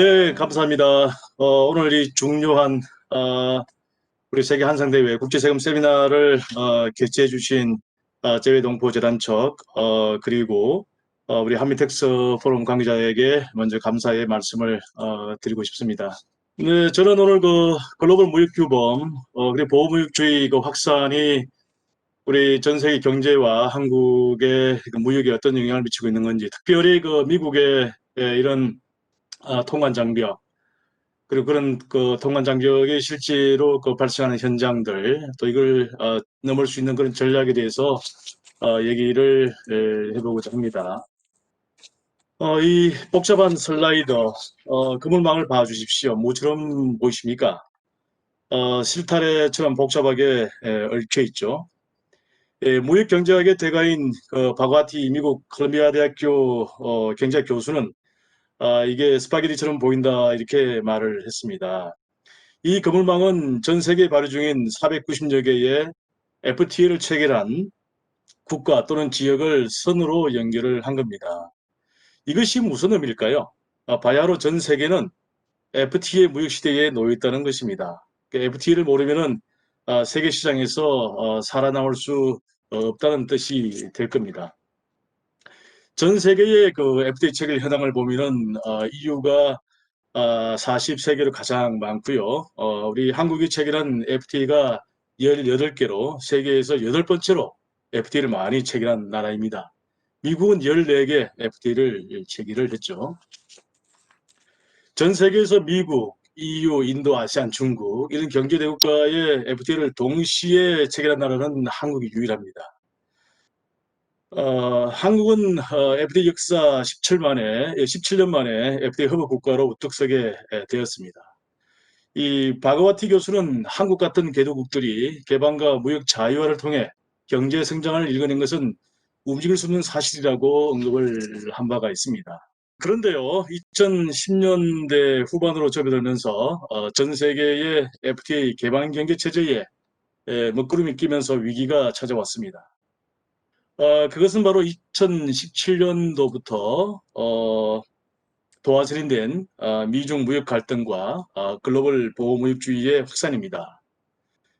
네, 감사합니다. 어, 오늘 이 중요한 어, 우리 세계 한상 대회 국제 세금 세미나를 어, 개최해 주신 어, 재외동포 재단 측 어, 그리고 어, 우리 한미텍스 포럼 관계자에게 먼저 감사의 말씀을 어, 드리고 싶습니다. 네, 저는 오늘 그 글로벌 무역 규범 어, 그리고 보호무역주의 그 확산이 우리 전 세계 경제와 한국의 그 무역에 어떤 영향을 미치고 있는 건지 특별히 그 미국의 예, 이런 아, 통관 장벽 그리고 그런 그 통관 장벽이 실제로 그 발생하는 현장들 또 이걸 어, 넘을 수 있는 그런 전략에 대해서 어, 얘기를 에, 해보고자 합니다. 어, 이 복잡한 슬라이더 어, 그물망을 봐주십시오. 뭐처럼 보이십니까? 어, 실타래처럼 복잡하게 에, 얽혀 있죠. 예, 무역 경제학의 대가인 그 바과티 미국 컬럼비아 대학교 어, 경제학 교수는 아, 이게 스파게티처럼 보인다 이렇게 말을 했습니다. 이 그물망은 전 세계 발효 중인 490여 개의 FTA를 체결한 국가 또는 지역을 선으로 연결을 한 겁니다. 이것이 무슨 의미일까요? 아, 바야흐로 전 세계는 FTA 무역 시대에 놓여 있다는 것입니다. FTA를 모르면은 아, 세계 시장에서 어, 살아남을 수 없다는 뜻이 될 겁니다. 전 세계의 그 FTA 체결 현황을 보면은 어, EU가 어, 43개로 가장 많고요. 어, 우리 한국이 체결한 FTA가 18개로 세계에서 여덟 번째로 FTA를 많이 체결한 나라입니다. 미국은 14개 FTA를 체결을 했죠. 전 세계에서 미국, EU, 인도, 아시안, 중국 이런 경제대국가의 FTA를 동시에 체결한 나라는 한국이 유일합니다. 어, 한국은 어, FTA 역사 17 만에, 17년 만에 FTA 허브 국가로 우뚝 서게 되었습니다. 이 바가와티 교수는 한국 같은 개도국들이 개방과 무역 자유화를 통해 경제 성장을 일궈낸 것은 움직일 수 없는 사실이라고 언급을 한 바가 있습니다. 그런데요, 2010년대 후반으로 접어들면서 어, 전 세계의 FTA 개방 경제 체제에 먹구름이 끼면서 위기가 찾아왔습니다. 어, 그것은 바로 2017년도부터 어, 도화선인된 어, 미중 무역 갈등과 어, 글로벌 보호무역주의의 확산입니다.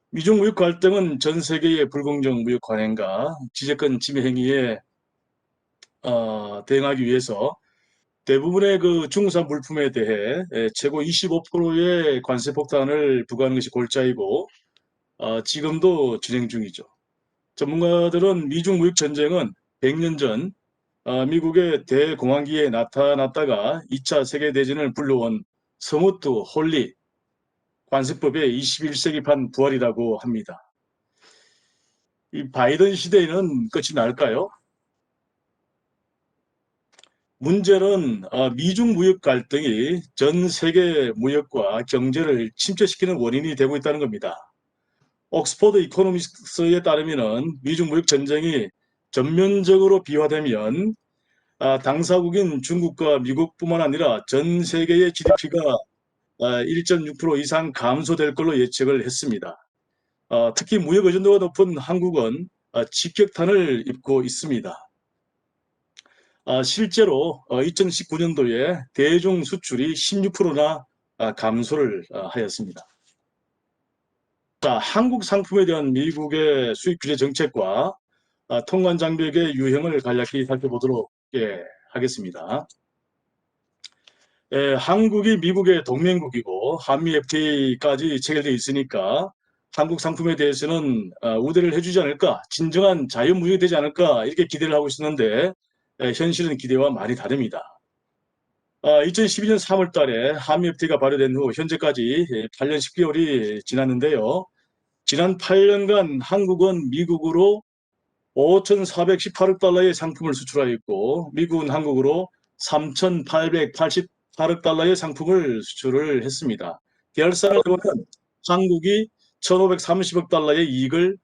미중 무역 갈등은 전 세계의 불공정 무역 관행과 지재권 침해 행위에 어, 대응하기 위해서 대부분의 그 중국산 물품에 대해 최고 25%의 관세 폭탄을 부과하는 것이 골자이고 어, 지금도 진행 중이죠. 전문가들은 미중 무역 전쟁은 100년 전 어, 미국의 대공황기에 나타났다가 2차 세계대전을 불러온 서무트 홀리 관세법의 21세기판 부활이라고 합니다. 이 바이든 시대에는 끝이 날까요? 문제는 어, 미중 무역 갈등이 전 세계 무역과 경제를 침체시키는 원인이 되고 있다는 겁니다. 옥스퍼드 이코노미스에 따르면 미중 무역 전쟁이 전면적으로 비화되면 아, 당사국인 중국과 미국뿐만 아니라 전 세계의 GDP가 1.6% 아, 이상 감소될 걸로 예측을 했습니다. 아, 특히 무역 의존도가 높은 한국은 직격탄을 입고 있습니다. 실제로 2019년도에 어, 대중 수출이 16%나 감소를 하였습니다. 자, 한국 상품에 대한 미국의 수입 규제 정책과 아, 통관 장벽의 유형을 간략히 살펴보도록 예, 하겠습니다. 예, 한국이 미국의 동맹국이고 한미 FTA까지 체결되어 있으니까 한국 상품에 대해서는 어, 우대를 해주지 않을까, 진정한 자유무역이 되지 않을까 이렇게 기대를 하고 있었는데 예, 현실은 기대와 많이 다릅니다. 아, 2012년 3월 달에 한미 FTA가 발효된 후 현재까지 8년 10개월이 지났는데요. 지난 8년간 한국은 미국으로 5,418억 달러의 상품을 수출하였고 미국은 한국으로 3,888억 달러의 상품을 수출을 했습니다. 결산을 보면 한국이 1,530억 달러의 이익을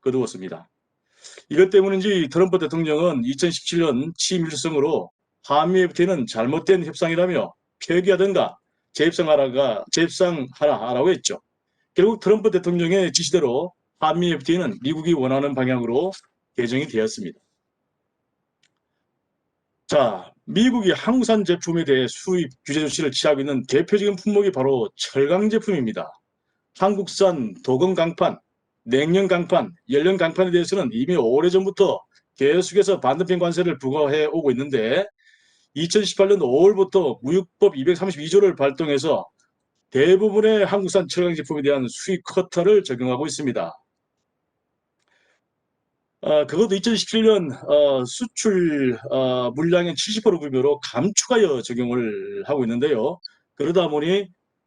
거두었습니다. 이것 때문인지 트럼프 대통령은 2017년 취임 일성으로 한미 FTA는 잘못된 협상이라며 폐기하든가 재협상하라가 재협상하라고 했죠. 결국 트럼프 대통령의 지시대로 한미 FTA는 미국이 원하는 방향으로 개정이 되었습니다. 자, 미국이 한국산 제품에 대해 수입 규제 조치를 취하고 있는 대표적인 품목이 바로 철강 제품입니다. 한국산 도금 강판, 냉연 강판, 연령 강판에 대해서는 이미 오래전부터 계속해서 반대편 관세를 부과해 오고 있는데 2018년 5월부터 무역법 232조를 발동해서 대부분의 한국산 철강 제품에 대한 수입 커터를 적용하고 있습니다. 어, 그것도 2017년 어, 수출 어, 물량의 70% 규모로 감축하여 적용을 하고 있는데요. 그러다 보니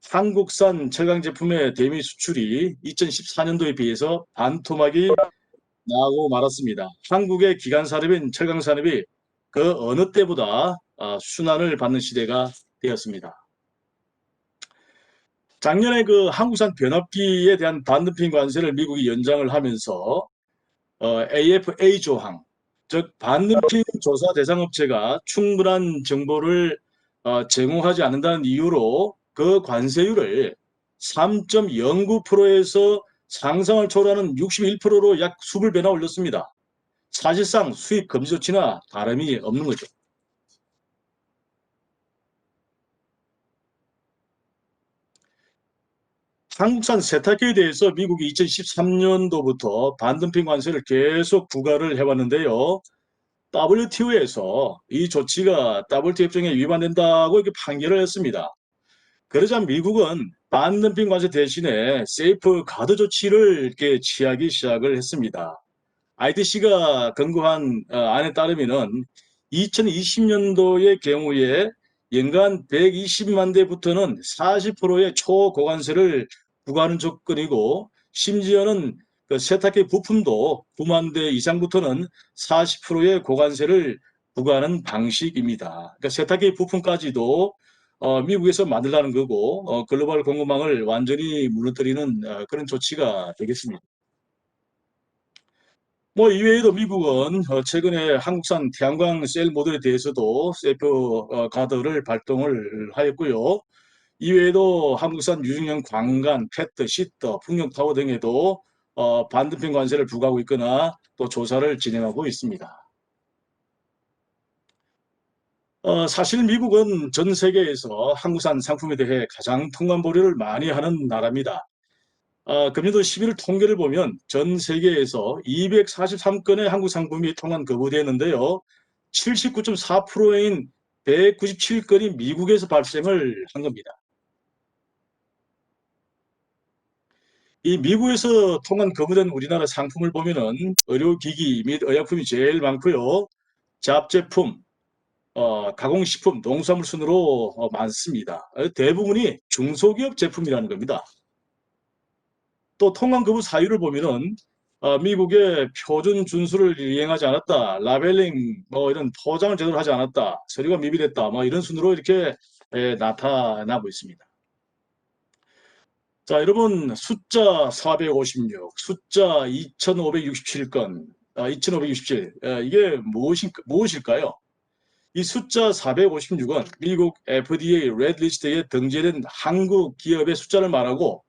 한국산 철강 제품의 대미 수출이 2014년도에 비해서 반토막이 나고 말았습니다. 한국의 기간 산업인 철강 산업이 그 어느 때보다 어, 순환을 받는 시대가 되었습니다. 작년에 그 한국산 변압기에 대한 반덤핑 관세를 미국이 연장을 하면서 어, AFA 조항, 즉 반덤핑 조사 대상 업체가 충분한 정보를 어, 제공하지 않는다는 이유로 그 관세율을 3.09%에서 상상을 초월하는 61%로 약 20배나 올렸습니다. 사실상 수입 금지 조치나 다름이 없는 거죠. 한국산 세탁기에 대해서 미국이 2013년도부터 반덤핑 관세를 계속 부과를 해왔는데요. WTO에서 이 조치가 WTO 협정에 위반된다고 이렇게 판결을 했습니다. 그러자 미국은 반덤핑 관세 대신에 세이프 가드 조치를 이렇게 취하기 시작을 했습니다. ITC가 권고한 어, 안에 따르면은 2020년도의 경우에 연간 120만 대부터는 40%의 초고관세를 부과하는 조건이고 심지어는 그 세탁기 부품도 9만 대 이상부터는 40%의 고관세를 부과하는 방식입니다. 그러니까 세탁기 부품까지도 어, 미국에서 만들라는 거고 어, 글로벌 공급망을 완전히 무너뜨리는 어, 그런 조치가 되겠습니다. 뭐 이외에도 미국은 어, 최근에 한국산 태양광 셀 모델에 대해서도 세프 어, 가드를 발동을 하였고요. 이외에도 한국산 유증형 광간, 페트, 시터, 풍력타워 등에도 어, 반등평 관세를 부과하고 있거나 또 조사를 진행하고 있습니다. 어, 사실 미국은 전 세계에서 한국산 상품에 대해 가장 통관 보류를 많이 하는 나라입니다. 어, 금년도 11월 통계를 보면 전 세계에서 243건의 한국 상품이 통관 거부되었는데요. 79.4%인 197건이 미국에서 발생을 한 겁니다. 이 미국에서 통관 거부된 우리나라 상품을 보면은 의료기기 및 의약품이 제일 많고요. 잡제품, 어, 가공식품, 농수산물 순으로 어, 많습니다. 대부분이 중소기업 제품이라는 겁니다. 또 통관 거부 사유를 보면은 어, 미국의 표준 준수를 이행하지 않았다, 라벨링 뭐 이런 포장을 제대로 하지 않았다, 서류가 미비됐다, 뭐 이런 순으로 이렇게 에, 나타나고 있습니다. 자, 여러분 숫자 456, 숫자 2567건, 아, 2567, 에, 이게 무엇인, 무엇일까요? 이 숫자 456은 미국 FDA 레드리스트에 등재된 한국 기업의 숫자를 말하고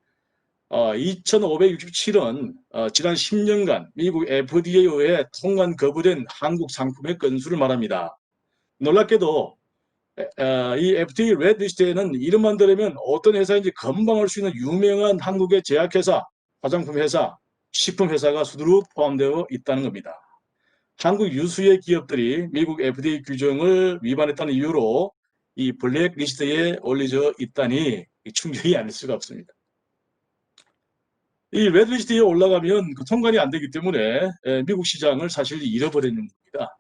어, 2567은 어, 지난 10년간 미국 FDA에 의해 통관 거부된 한국 상품의 건수를 말합니다. 놀랍게도 어, 이 FDA 레드리스트에는 이름만 들으면 어떤 회사인지 금방 알 수 있는 유명한 한국의 제약회사, 화장품 회사, 식품 회사가 수두룩 포함되어 있다는 겁니다. 한국 유수의 기업들이 미국 FDA 규정을 위반했다는 이유로 이 블랙리스트에 올려져 있다니 충격이 아닐 수가 없습니다. 이 레드리스트에 올라가면 그 통관이 안 되기 때문에 미국 시장을 사실 잃어버리는 겁니다.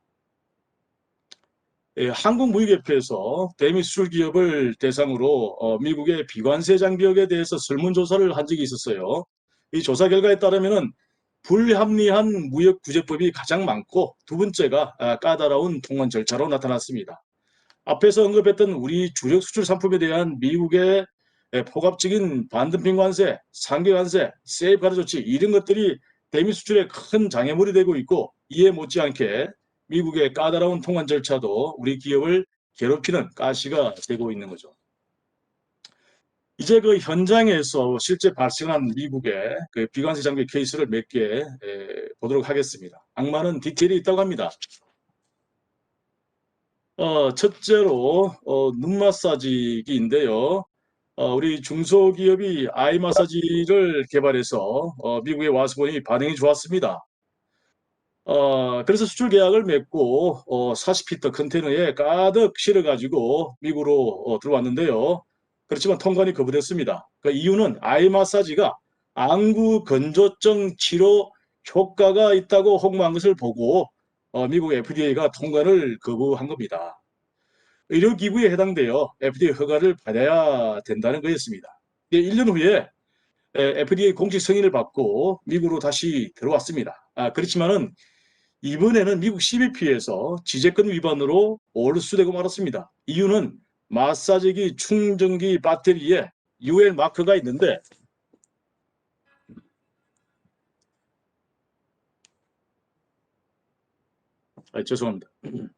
한국무역협회에서 대미 수출 기업을 대상으로 어, 미국의 비관세 장벽에 대해서 설문조사를 한 적이 있었어요. 이 조사 결과에 따르면 불합리한 무역구제법이 가장 많고 두 번째가 아, 까다로운 통관 절차로 나타났습니다. 앞에서 언급했던 우리 주력 수출 상품에 대한 미국의 예, 포괄적인 반덤핑 관세, 상계 관세, 세이프 가드 조치 이런 것들이 대미 수출에 큰 장애물이 되고 있고 이에 못지않게 미국의 까다로운 통관 절차도 우리 기업을 괴롭히는 가시가 되고 있는 거죠. 이제 그 현장에서 실제 발생한 미국의 그 비관세 장비 케이스를 몇 개 보도록 하겠습니다. 악마는 디테일이 있다고 합니다. 어, 첫째로 어, 눈 마사지기인데요. 어, 우리 중소기업이 아이 마사지를 개발해서 어, 와서 보니 반응이 좋았습니다. 어, 그래서 수출 계약을 맺고 어, 40피터 컨테이너에 가득 실어가지고 미국으로 어, 들어왔는데요. 그렇지만 통관이 거부됐습니다. 그 이유는 아이 마사지가 안구 건조증 치료 효과가 있다고 홍보한 것을 보고 어, 미국 FDA가 통관을 거부한 겁니다. 의료기구에 해당되어 FDA 허가를 받아야 된다는 거였습니다. 1년 후에 FDA 공식 승인을 받고 미국으로 다시 들어왔습니다. 아, 그렇지만은 이번에는 미국 CBP에서 지재권 위반으로 올수되고 말았습니다. 이유는 마사지기 충전기 배터리에 UL 마크가 있는데 아, 죄송합니다.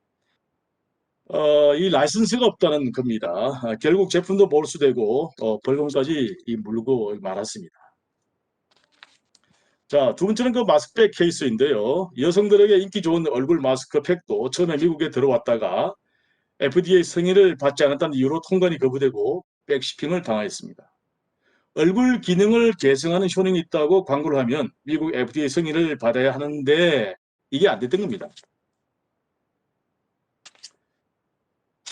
어, 이 라이선스가 없다는 겁니다. 아, 결국 제품도 몰수되고 어, 벌금까지 이 물고 말았습니다. 자, 두 번째는 그 마스크팩 케이스인데요. 여성들에게 인기 좋은 얼굴 마스크팩도 처음에 미국에 들어왔다가 FDA 승인을 받지 않았다는 이유로 통관이 거부되고 백시핑을 당하였습니다. 얼굴 기능을 개선하는 효능이 있다고 광고를 하면 미국 FDA 승인을 받아야 하는데 이게 안 됐던 겁니다.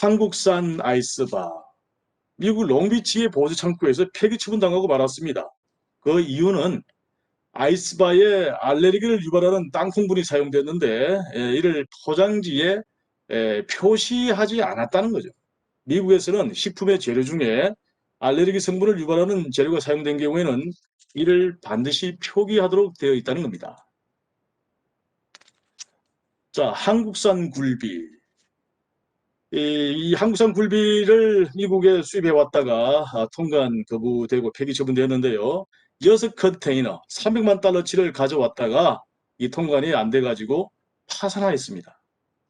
한국산 아이스바 미국 롱비치의 보수 창고에서 폐기 처분당하고 말았습니다. 그 이유는 아이스바에 알레르기를 유발하는 땅콩분이 사용됐는데 에, 이를 포장지에 에, 표시하지 않았다는 거죠. 미국에서는 식품의 재료 중에 알레르기 성분을 유발하는 재료가 사용된 경우에는 이를 반드시 표기하도록 되어 있다는 겁니다. 자, 한국산 굴비. 이, 이 한국산 굴비를 미국에 수입해 왔다가 아, 통관 거부되고 폐기 처분되었는데요. 여섯 컨테이너 300만 달러치를 가져왔다가 이 통관이 안 돼가지고 파산하였습니다.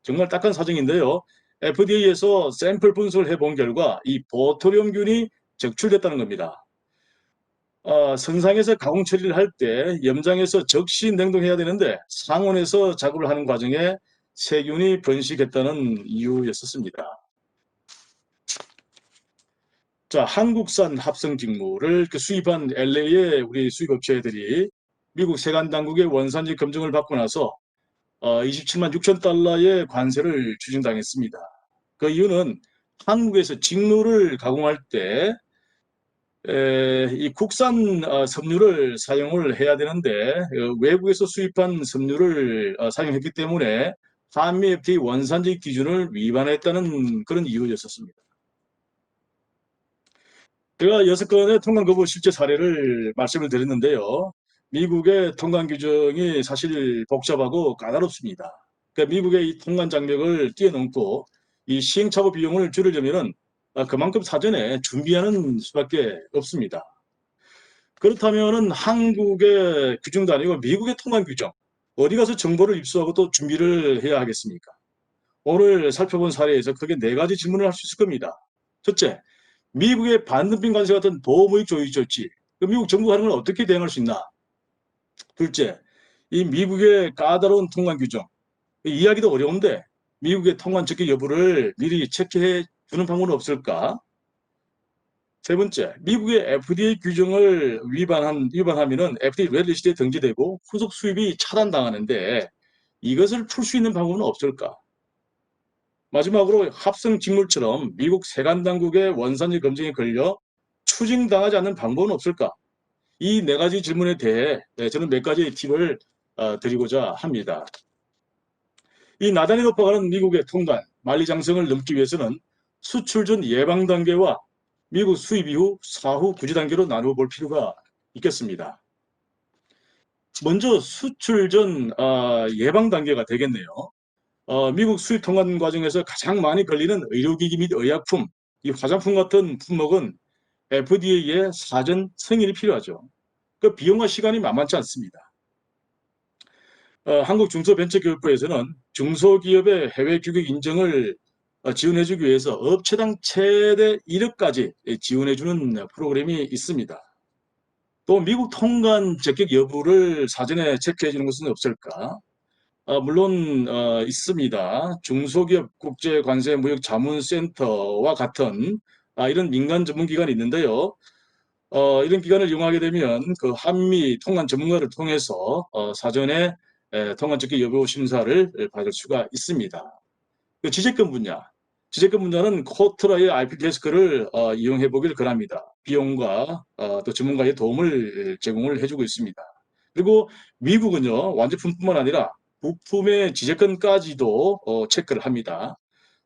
정말 딱한 사정인데요. FDA에서 샘플 분석을 해본 결과 이 보토륨균이 적출됐다는 겁니다. 어, 선상에서 가공 처리를 할 때 염장에서 적시 냉동해야 되는데 상온에서 작업을 하는 과정에 세균이 번식했다는 이유였었습니다. 자, 한국산 합성 직물을 그 수입한 LA의 우리 수입업체들이 미국 세관 당국의 원산지 검증을 받고 나서 어, 27만 6천 달러의 관세를 추징당했습니다. 그 이유는 한국에서 직물을 가공할 때이 국산 어, 섬유를 사용을 해야 되는데 어, 외국에서 수입한 섬유를 어, 사용했기 때문에 한미 FTA 원산지 기준을 위반했다는 그런 이유였었습니다. 제가 여섯 건의 통관 거부 실제 사례를 말씀을 드렸는데요. 미국의 통관 규정이 사실 복잡하고 까다롭습니다. 그러니까 미국의 이 통관 장벽을 뛰어넘고 이 시행착오 비용을 줄이려면은 아, 그만큼 사전에 준비하는 수밖에 없습니다. 그렇다면은 한국의 규정도 아니고 미국의 통관 규정 어디 가서 정보를 입수하고 또 준비를 해야 하겠습니까? 오늘 살펴본 사례에서 크게 네 가지 질문을 할 수 있을 겁니다. 첫째, 미국의 반덤핑 관세 같은 보호무역 조치 조치, 그 미국 정부가 하는 걸 어떻게 대응할 수 있나? 둘째, 이 미국의 까다로운 통관 규정, 이야기도 어려운데 미국의 통관 적격 여부를 미리 체크해 주는 방법은 없을까? 세 번째, 미국의 FDA 규정을 위반한, 위반하면은 FDA 레드리스트에 등재되고 후속 수입이 차단당하는데 이것을 풀 수 있는 방법은 없을까? 마지막으로 합성 직물처럼 미국 세관 당국의 원산지 검증에 걸려 추징당하지 않는 방법은 없을까? 이 네 가지 질문에 대해 네, 저는 몇 가지 팁을 어, 드리고자 합니다. 이 나단이 높아가는 미국의 통관, 만리장성을 넘기 위해서는 수출 전 예방 단계와 미국 수입 이후 사후 구제 단계로 나누어 볼 필요가 있겠습니다. 먼저 수출 전 어, 예방 단계가 되겠네요. 어, 미국 수입 통관 과정에서 가장 많이 걸리는 의료기기 및 의약품, 이 화장품 같은 품목은 FDA의 사전 승인이 필요하죠. 그 비용과 시간이 만만치 않습니다. 어, 한국중소벤처교육부에서는 중소기업의 해외 규격 인정을 어, 지원해주기 위해서 업체당 최대 1억까지 지원해주는 프로그램이 있습니다. 또 미국 통관 적격 여부를 사전에 체크해주는 것은 없을까? 어, 물론 어, 있습니다. 중소기업 국제관세무역자문센터와 같은 아, 이런 민간 전문기관이 있는데요. 어, 이런 기관을 이용하게 되면 그 한미 통관 전문가를 통해서 어, 사전에 에, 통관 적기 여부 심사를 받을 수가 있습니다. 그 지재권 분야, 지재권 분야는 코트라의 IP 데스크를 어, 이용해 보길 권합니다. 비용과 어, 또 전문가의 도움을 제공을 해주고 있습니다. 그리고 미국은요 완제품뿐만 아니라 부품의 지재권까지도 어, 체크를 합니다.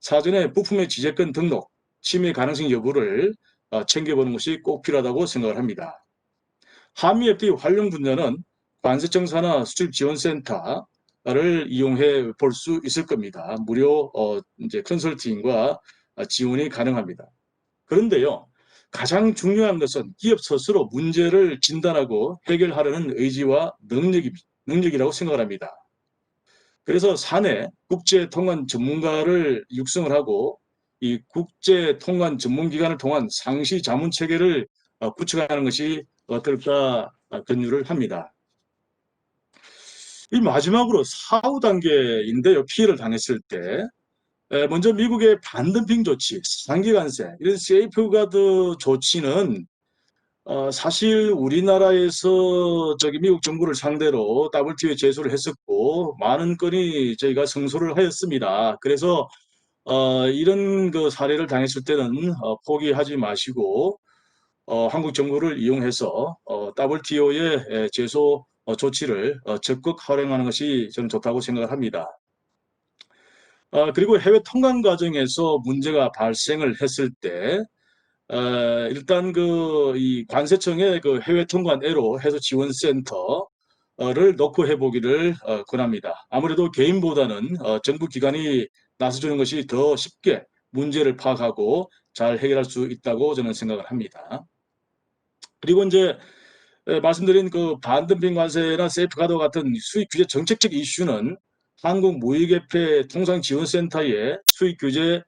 사전에 부품의 지재권 등록, 침해 가능성 여부를 어, 챙겨보는 것이 꼭 필요하다고 생각을 합니다. 한미 FTA 활용 분야는 관세청사나 수출지원센터를 이용해 볼 수 있을 겁니다. 무료 어, 이제 컨설팅과 지원이 가능합니다. 그런데요, 가장 중요한 것은 기업 스스로 문제를 진단하고 해결하려는 의지와 능력이, 능력이라고 생각을 합니다. 그래서 사내 국제 통관 전문가를 육성을 하고 이 국제 통관 전문기관을 통한 상시 자문 체계를 어, 구축하는 것이 어떨까 권유를 합니다. 이 마지막으로 사후 단계인데요. 피해를 당했을 때 에, 먼저 미국의 반덤핑 조치, 상기관세 이런 세이프가드 조치는 어, 사실 우리나라에서 저기 미국 정부를 상대로 WTO에 제소를 했었고 많은 건이 저희가 승소를 하였습니다. 그래서 어, 이런 그 사례를 당했을 때는 어, 포기하지 마시고 어, 한국 정부를 이용해서 어, WTO의 제소 어, 조치를 어, 적극 활용하는 것이 저는 좋다고 생각을 합니다. 어, 그리고 해외 통관 과정에서 문제가 발생을 했을 때 어, 일단 그 이 관세청의 그 해외 통관 애로 해소 지원 센터를 놓고 해보기를 어, 권합니다. 아무래도 개인보다는 어, 정부 기관이 나서주는 것이 더 쉽게 문제를 파악하고 잘 해결할 수 있다고 저는 생각을 합니다. 그리고 이제 에, 말씀드린 그 반덤핑 관세나 세이프가드 같은 수익 규제 정책적 이슈는 한국 무역협회 통상지원센터의 수익 규제 에,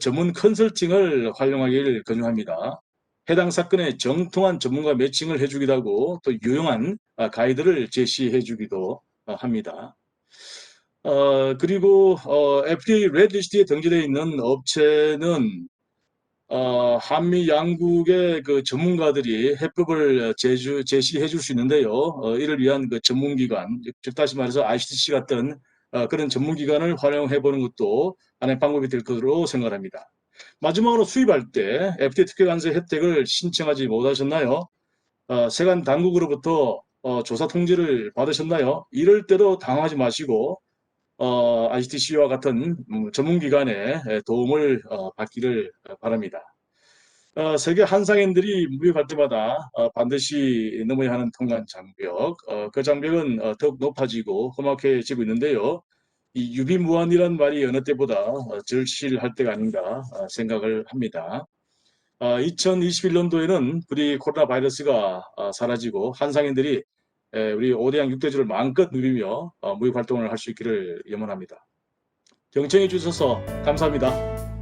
전문 컨설팅을 활용하기를 권유합니다. 해당 사건의 정통한 전문가 매칭을 해주기도 하고 또 유용한 아, 가이드를 제시해 주기도 어, 합니다. 어, 그리고 어, FDA 레드리스트에 등재되어 있는 업체는 어, 한미 양국의 그 전문가들이 해법을 제시해 줄 수 있는데요. 어, 이를 위한 그 전문기관, 즉 다시 말해서 ICTC 같은 어, 그런 전문기관을 활용해 보는 것도 하나의 방법이 될 것으로 생각합니다. 마지막으로 수입할 때 FTA 특혜 관세 혜택을 신청하지 못하셨나요? 어, 세관 당국으로부터 어, 조사 통지를 받으셨나요? 이럴 때도 당하지 마시고 어, ICTC와 같은 음, 전문기관의 도움을 어, 받기를 바랍니다. 어, 세계 한상인들이 무역할 때마다 어, 반드시 넘어야 하는 통관 장벽, 어, 그 장벽은 어, 더욱 높아지고 험악해지고 있는데요. 이 유비무환이란 말이 어느 때보다 어, 절실할 때가 아닌가 어, 생각을 합니다. 어, 2021년도에는 우리 코로나 바이러스가 어, 사라지고 한상인들이 에, 우리 5대양 6대주를 마음껏 누리며 어, 무역 활동을 할 수 있기를 염원합니다. 경청해 주셔서 감사합니다.